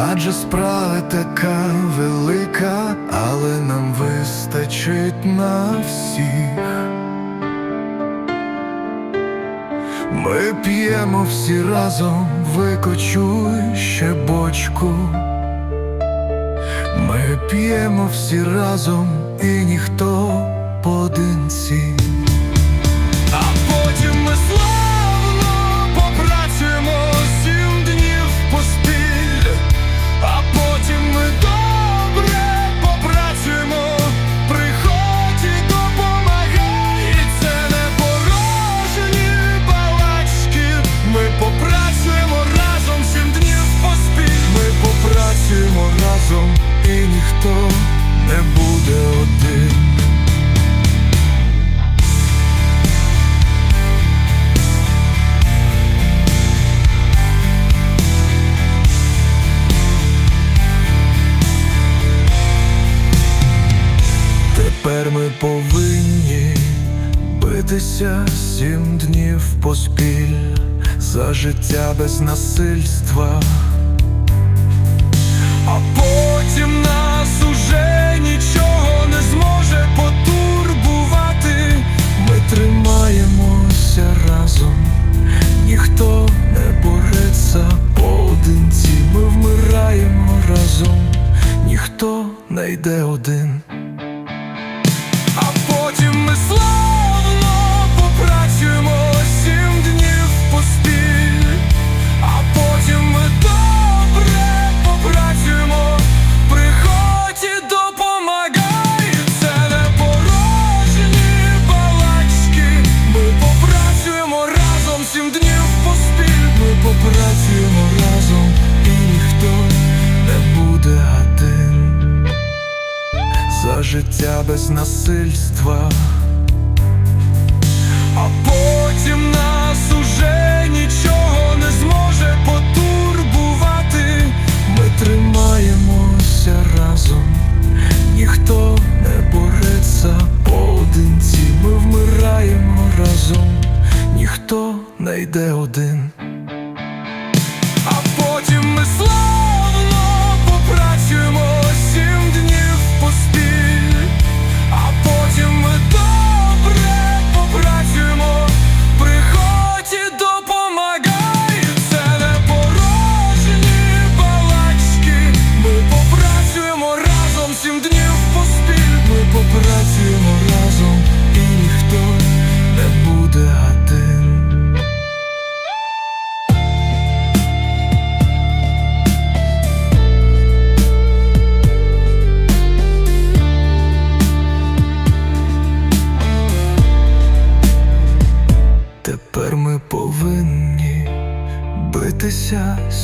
адже справа така велика, але нам вистачить на всіх. Ми п'ємо всі разом, викочуй ще бочку. Ми п'ємо всі разом, і ніхто поодинці. Тепер ми повинні битися сім днів поспіль за життя без насильства, а потім нас уже нічого не зможе потурбувати. Ми тримаємося разом, ніхто не бореться поодинці. Ми вмираємо разом, ніхто не йде один. Життя без насильства, а потім нас уже нічого не зможе потурбувати. Ми тримаємося разом, ніхто не бореться поодинці. Ми вмираємо разом, ніхто не йде один.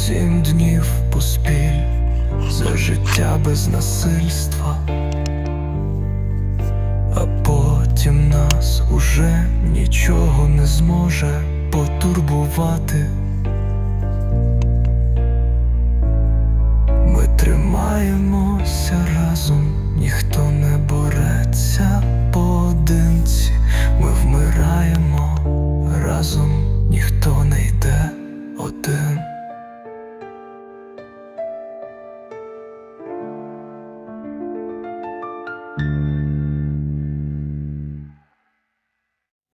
Сім днів поспіль за життя без насильства, а потім нас уже нічого не зможе потурбувати. Ми тримаємося разом, ніхто